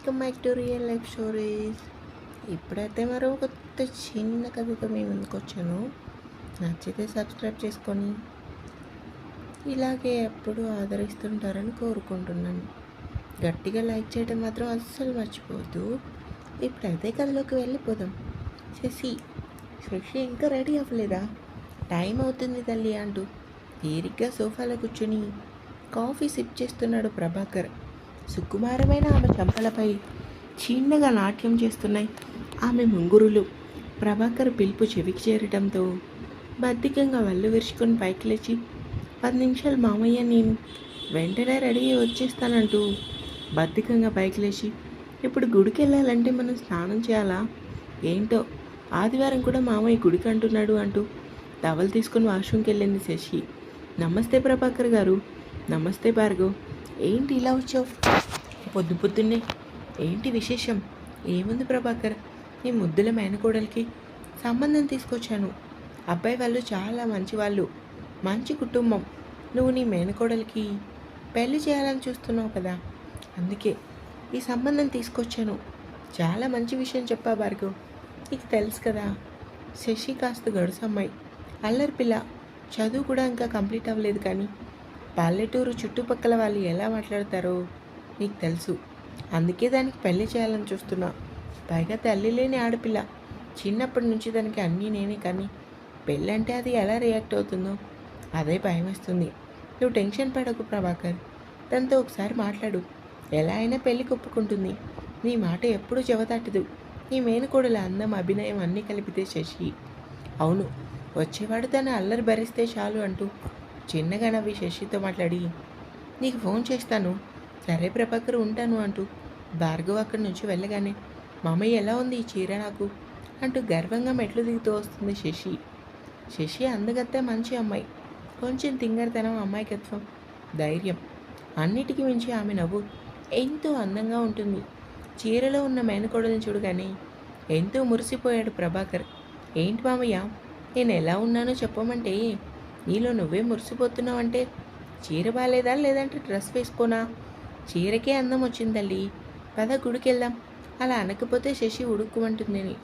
Welcome back to real life stories ఇప్పుడైతే మరో కొత్త చిన్న కథతో మీ ముందుకు వచ్చాను. నచ్చితే సబ్స్క్రైబ్ చేసుకొని ఇలాగే ఎప్పుడు ఆదరిస్తుంటారని కోరుకుంటున్నాను. గట్టిగా లైక్ చేయడం మాత్రం అస్సలు మర్చిపోవద్దు. ఇప్పుడైతే కథలోకి వెళ్ళిపోదాం. శశి శశి ఇంకా రెడీ అవ్వలేదా? టైం అవుతుంది తల్లి అంటూ తీరిగ్గా సోఫాలో కూర్చుని కాఫీ సిప్ చేస్తున్నాడు ప్రభాకర్. సుకుమారమైన ఆమె చంపలపై చిన్నగా నాట్యం చేస్తున్నాయి ఆమె ముంగురులు. ప్రభాకర్ పిలుపు చెవికి చేరడంతో బద్దికంగా వల్లు విరుచుకొని పైకి లేచి పది నిమిషాలు మామయ్య నేను వెంటనే రెడీ వచ్చేస్తానంటూ బద్దికంగా పైకి లేచి ఇప్పుడు గుడికి వెళ్ళాలంటే మనం స్నానం చేయాలా? ఏంటో? ఆదివారం కూడా మామయ్య గుడికి అంటున్నాడు అంటూ టవల్ తీసుకొని వాష్రూమ్కి వెళ్ళింది శశి. నమస్తే ప్రభాకర్ గారు. నమస్తే భార్గవ్. ఏంటి ఇలా వచ్చావు? పొద్దు పొద్దున్నే. ఏంటి విశేషం? ఏముంది ప్రభాకర్? నీ ముద్దుల మేనకోడలికి సంబంధం తీసుకొచ్చాను. అబ్బాయి వాళ్ళు చాలా మంచి వాళ్ళు మంచి కుటుంబం. నువ్వు నీ మేనకోడలికి పెళ్ళి చేయాలని చూస్తున్నావు కదా? అందుకే ఈ సంబంధం తీసుకొచ్చాను. చాలా మంచి విషయం చెప్పా భార్గవ్. నీకు తెలుసు కదా శశి కాస్త గడుసు అమ్మాయి. అల్లరి పిల్ల. చదువు కూడా ఇంకా కంప్లీట్ అవ్వలేదు కానీ పల్లెటూరు చుట్టుపక్కల వాళ్ళు ఎలా మాట్లాడతారో నీకు తెలుసు. అందుకే దానికి పెళ్ళి చేయాలని చూస్తున్నా. పైగా తల్లి లేని ఆడపిల్ల. చిన్నప్పటి నుంచి దానికి అన్నీ నేనే కానీ పెళ్ళి అంటే అది ఎలా రియాక్ట్ అవుతుందో అదే భయం వేస్తుంది నువ్వు టెన్షన్ పడకు ప్రభాకర్. తనతో ఒకసారి మాట్లాడు. ఎలా అయినా పెళ్ళికి ఒప్పుకుంటుంది నీ మాట ఎప్పుడూ చెవదాటదు నీ మేనకోడల అందం అభినయం అన్నీ కలిపితే శశి. అవును వచ్చేవాడు తన అల్లరి భరిస్తే చాలు అంటూ చిన్నగా నవ్వి శశితో మాట్లాడి నీకు ఫోన్ చేస్తాను. సరే ప్రభాకర్ ఉంటాను అంటూ భార్గవ్ అక్కడి నుంచి వెళ్ళగానే మామయ్య ఎలా ఉంది ఈ చీర నాకు? అంటూ గర్వంగా మెట్లు దిగుతూ వస్తుంది శశి. శశి అందగత్తే మంచి అమ్మాయి. కొంచెం తింగరతనం అమ్మాయికత్వం ధైర్యం అన్నిటికీ మించి ఆమె నవ్వు ఎంతో అందంగా ఉంటుంది. చీరలో ఉన్న మేనకోడలను చూడగానే ఎంతో మురిసిపోయాడు ప్రభాకర్. ఏంటి మామయ్య నేను ఎలా ఉన్నానో చెప్పమంటే నీలో నువ్వే మురిసిపోతున్నావంటే చీర బాగాలేదా లేదంటే డ్రెస్ వేసుకోనా? చీరకే అందం వచ్చింది తల్లి పద అలా అనకపోతే శశి ఉడుక్కుమంటుందని.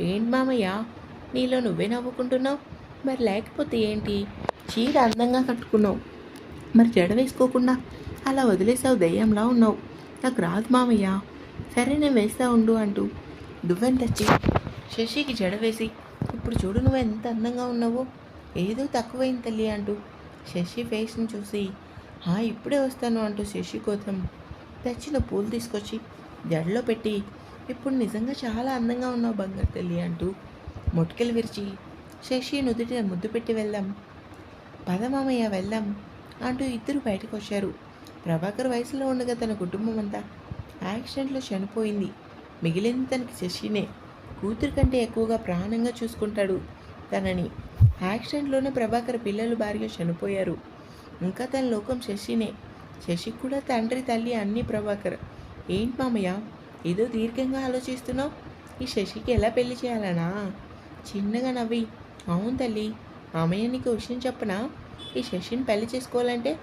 ఏంటి మామయ్య? నీలో నువ్వే నవ్వుకుంటున్నావు? మరి లేకపోతే ఏంటి? చీర అందంగా కట్టుకున్నావు. మరి జడ వేసుకోకుండా అలా వదిలేసావు దయ్యంలా ఉన్నావు. నాకు రాదు మామయ్య. సరే నేను వేస్తా ఉండు అంటూ దువ్వెన తెచ్చి శశికి జడ వేసి ఇప్పుడు చూడు నువ్వు ఎంత అందంగా ఉన్నావో. ఏదో తక్కువైంది తల్లి అంటూ శశి ఫేస్ని చూసి హా ఇప్పుడే వస్తాను అంటూ శశి కోసం తెచ్చిన పూలు తీసుకొచ్చి జడలో పెట్టి ఇప్పుడు నిజంగా చాలా అందంగా ఉన్నావు బంగారు తల్లి అంటూ మొటికలు విరిచి శశి నుదుటిన ముద్దు పెట్టి వెళ్దాం పదమామయ్య వెళ్దాం అంటూ ఇద్దరు బయటకు వచ్చారు ప్రభాకర్ వయసులో ఉండగా తన కుటుంబం అంతా యాక్సిడెంట్లో చనిపోయింది. మిగిలింది తనకి శశినే. కూతురు కంటే ఎక్కువగా ప్రాణంగా చూసుకుంటాడు తనని. యాక్సిడెంట్లోనే ప్రభాకర్ పిల్లలు భార్య చనిపోయారు. ఇంకా తన లోకం శశినే. శశికి కూడా తండ్రి తల్లి అన్ని ప్రభాకర్. ఏంటి మామయ్య? ఏదో దీర్ఘంగా ఆలోచిస్తున్నావు? ఈ శశికి ఎలా పెళ్ళి చేయాలనా? చిన్నగా నవ్వి. అవును తల్లి మామయ్య నీకు విషయం చెప్పనా? ఈ శశిని పెళ్ళి చేసుకోవాలంటే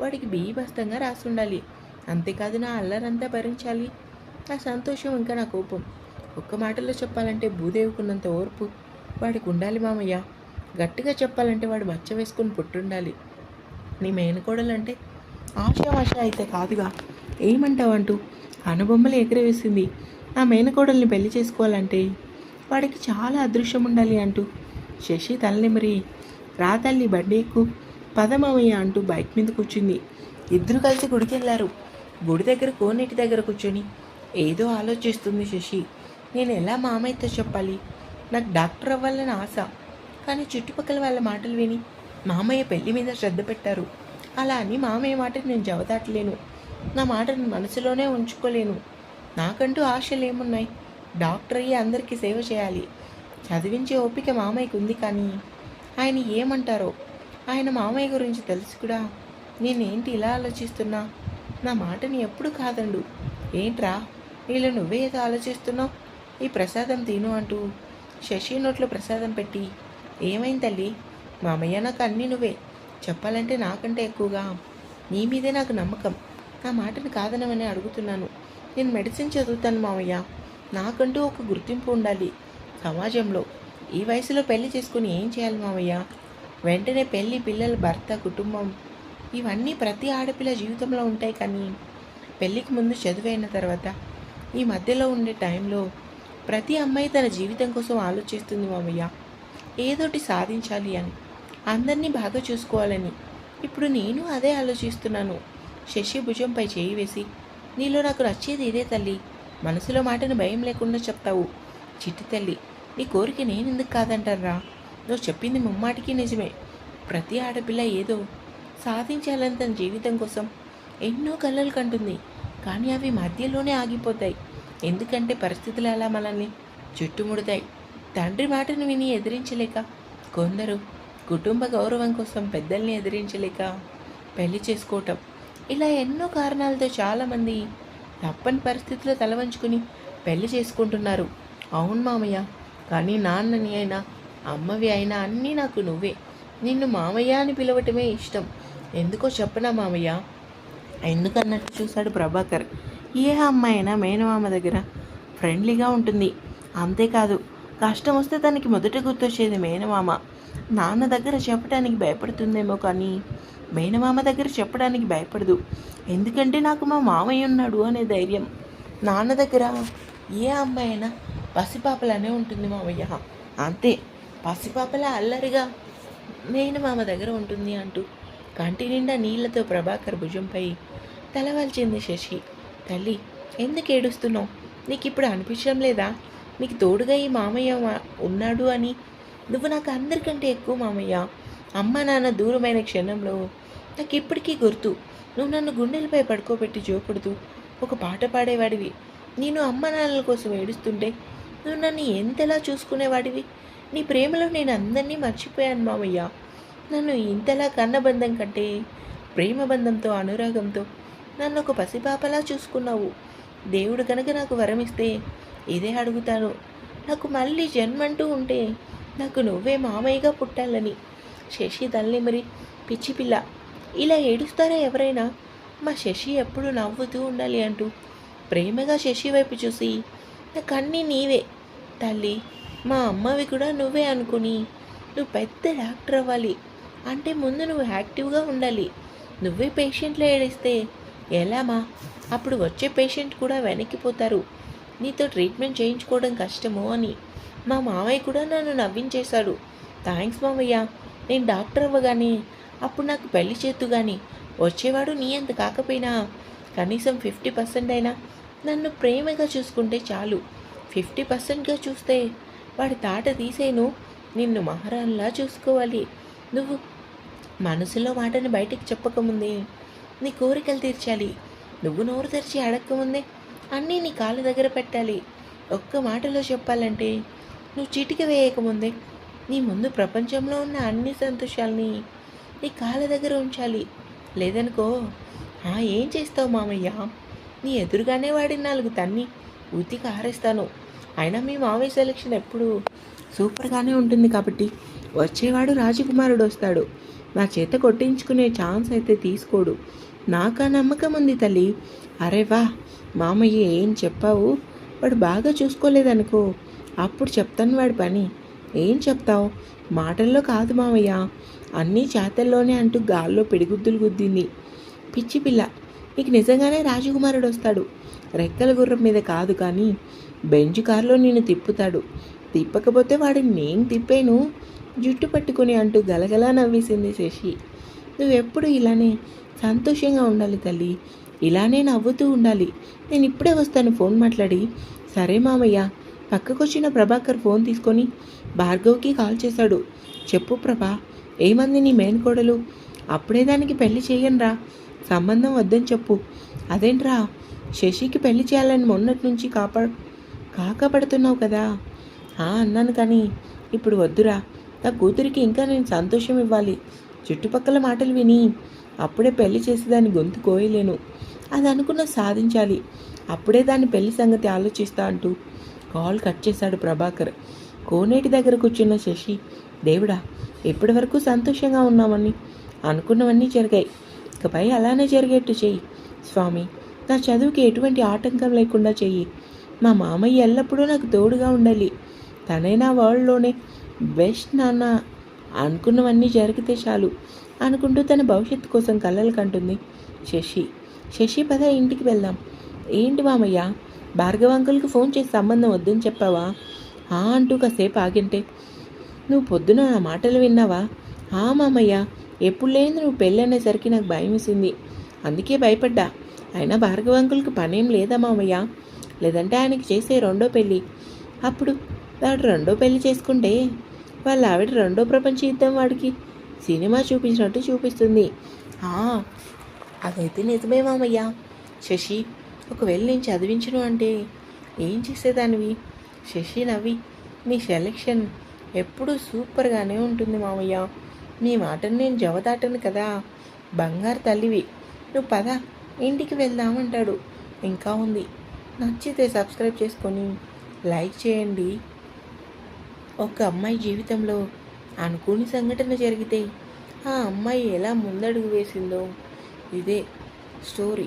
వాడికి బియ్యి రాసుండాలి. రాసి ఉండాలి అంతేకాదు నా అల్లరంతా భరించాలి. నా సంతోషం ఇంకా నా కోపం. ఒక్క మాటలో చెప్పాలంటే భూదేవుకున్నంత ఓర్పు వాడికి ఉండాలి మామయ్య. గట్టిగా చెప్పాలంటే వాడు మచ్చ వేసుకుని పుట్టుండాలి. నీ మేనకోడలంటే ఆశావాష అయితే కాదుగా. ఏమంటావు అంటూ అనుబొమ్మలు ఎగరవేసింది. నా మేనకోడల్ని పెళ్ళి చేసుకోవాలంటే వాడికి చాలా అదృష్టం ఉండాలి అంటూ శశి తలనిమరి రా తల్లి బండి ఎక్కు పదమవయ్య అంటూ బైక్ మీద కూర్చుంది. ఇద్దరు కలిసి గుడికి వెళ్ళారు గుడి దగ్గర కోనేటి దగ్గర కూర్చొని ఏదో ఆలోచిస్తుంది శశి. నేను ఎలా మామయ్యతో చెప్పాలి? నాకు డాక్టర్ అవ్వాలని ఆశ. కానీ చుట్టుపక్కల వాళ్ళ మాటలు విని మామయ్య పెళ్ళి మీద శ్రద్ధ పెట్టారు. అలా అని మామయ్య మాటని నేను జవదాటలేను. నా మాటను మనసులోనే ఉంచుకోలేను. నాకంటూ ఆశలు ఏమున్నాయి? డాక్టర్ అయ్యి అందరికీ సేవ చేయాలి. చదివించే ఓపిక మామయ్యకు ఉంది కానీ ఆయన ఏమంటారో? ఆయన మామయ్య గురించి తెలుసు కూడా. నేనేంటి ఇలా ఆలోచిస్తున్నా? నా మాటని ఎప్పుడు కాదండు. ఏంట్రా? వీళ్ళు నువ్వే ఏదో ఆలోచిస్తున్నావు? ఈ ప్రసాదం తిను అంటూ శశి నోట్లో ప్రసాదం పెట్టి ఏమైంది తల్లి? మామయ్య నాకు అన్నీ నువ్వే. చెప్పాలంటే నాకంటే ఎక్కువగా. నీ మీదే నాకు నమ్మకం. నా మాటని కాదనమని అడుగుతున్నాను. నేను మెడిసిన్ చదువుతాను మామయ్య. నాకంటూ ఒక గుర్తింపు ఉండాలి సమాజంలో. ఈ వయసులో పెళ్ళి చేసుకుని ఏం చేయాలి మామయ్య? వెంటనే పెళ్ళి పిల్లల భర్త కుటుంబం. ఇవన్నీ ప్రతి ఆడపిల్ల జీవితంలో ఉంటాయి కానీ పెళ్ళికి ముందు చదువైన తర్వాత ఈ మధ్యలో ఉండే టైంలో ప్రతి అమ్మాయి తన జీవితం కోసం ఆలోచిస్తుంది మామయ్య. ఏదోటి సాధించాలి అని. అందరినీ బాగా చూసుకోవాలని. ఇప్పుడు నేను అదే ఆలోచిస్తున్నాను. శశి భుజంపై చేయి వేసి నీలో నాకు నచ్చేది ఇదే తల్లి. మనసులో మాటను భయం లేకుండా చెప్తావు. చిట్టి తల్లి నీ కోరిక నేను ఎందుకు కాదంటారా నువ్వు చెప్పింది ముమ్మాటికి నిజమే. ప్రతి ఆడపిల్ల ఏదో సాధించాలని తన జీవితం కోసం ఎన్నో కలలు కంటుంది. కానీ అవి మధ్యలోనే ఆగిపోతాయి. ఎందుకంటే పరిస్థితులు అలా మనల్ని చుట్టుముడతాయి. తండ్రి మాటను విని ఎదిరించలేక కొందరు కుటుంబ గౌరవం కోసం పెద్దల్ని ఎదిరించలేక పెళ్ళి చేసుకోవటం. ఇలా ఎన్నో కారణాలతో చాలామంది తప్పని పరిస్థితుల్లో తలవంచుకుని పెళ్ళి చేసుకుంటున్నారు. అవును మామయ్య కానీ నాన్నని అయినా అమ్మవి అయినా అన్నీ నాకు నువ్వే. నిన్ను మామయ్య అని పిలవటమే ఇష్టం. ఎందుకో చెప్పనా మామయ్య? ఎందుకన్నట్టు చూశాడు ప్రభాకర్. ఏ అమ్మాయినా అయినా మేనమామ దగ్గర ఫ్రెండ్లీగా ఉంటుంది. అంతేకాదు కష్టం వస్తే తనకి మొదట గుర్తొచ్చేది మేనమామ. నాన్న దగ్గర చెప్పడానికి భయపడుతుందేమో కానీ మేనమామ దగ్గర చెప్పడానికి భయపడదు. ఎందుకంటే నాకు మా మామయ్య ఉన్నాడు అనే ధైర్యం. నాన్న దగ్గర ఏ అమ్మాయి అయినా పసిపాపలానే ఉంటుంది మామయ్య. అంతే పసిపాపల అల్లరిగా మేనమామ దగ్గర ఉంటుంది అంటూ కంటి నిండా నీళ్ళతో ప్రభాకర్ భుజంపై తలవాల్చింది శశి. తల్లి ఎందుకు ఏడుస్తున్నావు? నీకు ఇప్పుడు అనిపించడం లేదా? నీకు తోడుగా ఈ మామయ్య ఉన్నాడు అని? నువ్వు నాకు అందరికంటే ఎక్కువ మామయ్య. అమ్మ నాన్న దూరమైన క్షణంలో నాకు ఇప్పటికీ గుర్తు. నువ్వు నన్ను గుండెలపై పడుకోబెట్టి చూపడుతూ ఒక పాట పాడేవాడివి. నేను అమ్మ నాన్నల కోసం ఏడుస్తుంటే నువ్వు నన్ను ఎంతలా చూసుకునేవాడివి? నీ ప్రేమలో నేను అందరినీ మర్చిపోయాను మామయ్య. నన్ను ఇంతలా కన్నబంధం కంటే ప్రేమ బంధంతో అనురాగంతో నన్ను ఒక పసిపాపలా చూసుకున్నావు. దేవుడు కనుక నాకు వరం ఇస్తే ఇదే అడుగుతాను నాకు మళ్ళీ జన్మంటూ ఉంటే నాకు నువ్వే మామయ్యగా పుట్టాలని. శశి తల్లి మరి పిచ్చి పిల్ల. ఇలా ఏడుస్తారా ఎవరైనా? మా శశి ఎప్పుడు నవ్వుతూ ఉండాలి అంటూ ప్రేమగా శశి వైపు చూసి నాకు అన్నీ నీవే తల్లి. మా అమ్మవి కూడా నువ్వే అనుకుని నువ్వు పెద్ద డాక్టర్ అవ్వాలి. అంటే ముందు నువ్వు యాక్టివ్గా ఉండాలి. నువ్వే పేషెంట్లో ఏడిస్తే ఎలామా అప్పుడు వచ్చే పేషెంట్ కూడా వెనక్కిపోతారు నీతో ట్రీట్మెంట్ చేయించుకోవడం కష్టమో అని. మా మామయ్య కూడా నన్ను నవ్వించేశాడు. థ్యాంక్స్ మామయ్య. నేను డాక్టర్ అవ్వగానే అప్పుడు నాకు పెళ్ళి చేతు కానీ వచ్చేవాడు నీ అంత కాకపోయినా కనీసం ఫిఫ్టీ పర్సెంట్ అయినా నన్ను ప్రేమగా చూసుకుంటే చాలు. ఫిఫ్టీ పర్సెంట్గా చూస్తే వాడి తాట తీసేను. నిన్ను మహారాణిలా చూసుకోవాలి. నువ్వు మనసులో మాటని బయటకు చెప్పకముందే నీ కోరికలు తీర్చాలి. నువ్వు నోరు తెరిచి అడగకముందే అన్నీ నీ కాళ్ళ దగ్గర పెట్టాలి. ఒక్క మాటలో చెప్పాలంటే నువ్వు చిటిక వేయకముందే నీ ముందు ప్రపంచంలో ఉన్న అన్ని సంతోషాల్ని నీ కాళ్ళ దగ్గర ఉంచాలి. లేదనుకో "ఆ, ఏం చేస్తావు మామయ్య? నీ ఎదురుగానే వాడి నాలుగు తన్ని ఉతికి ఆరేస్తాను. అయినా మీ మామయ్య సెలక్షన్ ఎప్పుడు సూపర్గానే ఉంటుంది కాబట్టి వచ్చేవాడు రాజకుమారుడు వస్తాడు. నా చేత కొట్టించుకునే ఛాన్స్ అయితే తీసుకోడు. నాకా నమ్మకం ఉంది తల్లి. అరే వా మామయ్య ఏం చెప్పావు? వాడు బాగా చూసుకోలేదనుకో. అప్పుడు చెప్తాను వాడి పని. ఏం చెప్తావు? మాటల్లో కాదు మామయ్య. అన్నీ చేతల్లోనే అంటూ గాల్లో పిడిగుద్దులు గుద్దింది. పిచ్చి పిల్ల నీకు నిజంగానే రాజకుమారుడు వస్తాడు. రెక్కల గుర్రం మీద కాదు కానీ బెంచ్ కారులో నిన్ను తిప్పుతాడు. తిప్పకపోతే వాడిని నేను తిప్పాను? జుట్టు పట్టుకుని అంటూ గలగలా నవ్వేసింది శశి. నువ్వెప్పుడు ఇలానే సంతోషంగా ఉండాలి తల్లి. ఇలానే నవ్వుతూ ఉండాలి. నేను ఇప్పుడే వస్తాను ఫోన్ మాట్లాడి. సరే మామయ్య పక్కకొచ్చిన ప్రభాకర్ ఫోన్ తీసుకొని భార్గవ్కి కాల్ చేశాడు. చెప్పు ప్రభా ఏమంది నీ మేనకోడలు అప్పుడే దానికి పెళ్ళి చేయనురా సంబంధం వద్దని చెప్పు. అదేంట్రా? శశికి పెళ్ళి చేయాలని మొన్నటి నుంచి కాపా కాకపడుతున్నావు కదా? "ఆ, అన్నాను కానీ ఇప్పుడు వద్దురా. నా కూతురికి ఇంకా నేను సంతోషం ఇవ్వాలి. చుట్టుపక్కల మాటలు విని అప్పుడే పెళ్ళి చేసి దాని గొంతు కోయలేను. అది అనుకున్న సాధించాలి. అప్పుడే దాని పెళ్ళి సంగతి ఆలోచిస్తా అంటూ కాల్ కట్ చేశాడు ప్రభాకర్. కోనేటి దగ్గర కూర్చున్న శశి దేవుడా ఇప్పటి వరకు సంతోషంగా ఉన్నామని అనుకున్నవన్నీ జరిగాయి. ఇకపై అలానే జరిగేట్టు చెయ్యి. స్వామి నా చదువుకి ఎటువంటి ఆటంకం లేకుండా చెయ్యి. మా మామయ్య ఎల్లప్పుడూ నాకు తోడుగా ఉండాలి. తనే నా వరల్డ్లోనే బెస్ట్ నాన్న అనుకున్నవన్నీ జరిగితే చాలు అనుకుంటూ తన భవిష్యత్తు కోసం కలలు కంటుంది శశి. శశి పద ఇంటికి వెళ్దాం. ఏంటి మామయ్య? భార్గవ అంకుల్కి ఫోన్ చేసి సంబంధం వద్దని చెప్పావా? ఆ అంటూ కాసేపు ఆగింటే నువ్వు పొద్దున నా మాటలు విన్నావా? ఆ మామయ్య ఎప్పుడు లేని నువ్వు పెళ్ళి అనేసరికి నాకు భయం వేసింది. అందుకే భయపడ్డా. అయినా భార్గవ అంకుల్కి పనేం లేదా మామయ్య? లేదంటే ఆయనకి చేసే రెండో పెళ్ళి. అప్పుడు వాడు రెండో పెళ్ళి చేసుకుంటే వాళ్ళ ఆవిడ రెండో ప్రపంచ యుద్ధం వాడికి సినిమా చూపించినట్టు చూపిస్తుంది. అదైతే నిజమే మామయ్య శశి ఒకవేళ నేను చదివించను అంటే ఏం చేసేదానివి? శశి నవ్వి మీ సెలెక్షన్ ఎప్పుడూ సూపర్గానే ఉంటుంది మామయ్య. మీ మాటను నేను జవదాటను కదా. బంగారు తల్లివి. నువ్వు పద ఇంటికి వెళ్దామంటాడు. ఇంకా ఉంది. నచ్చితే సబ్స్క్రైబ్ చేసుకొని లైక్ చేయండి. ఒక అమ్మాయి జీవితంలో అనుకోని సంఘటన జరిగితే ఆ అమ్మాయి ఎలా ముందడుగు వేసిందో ఇదే స్టోరీ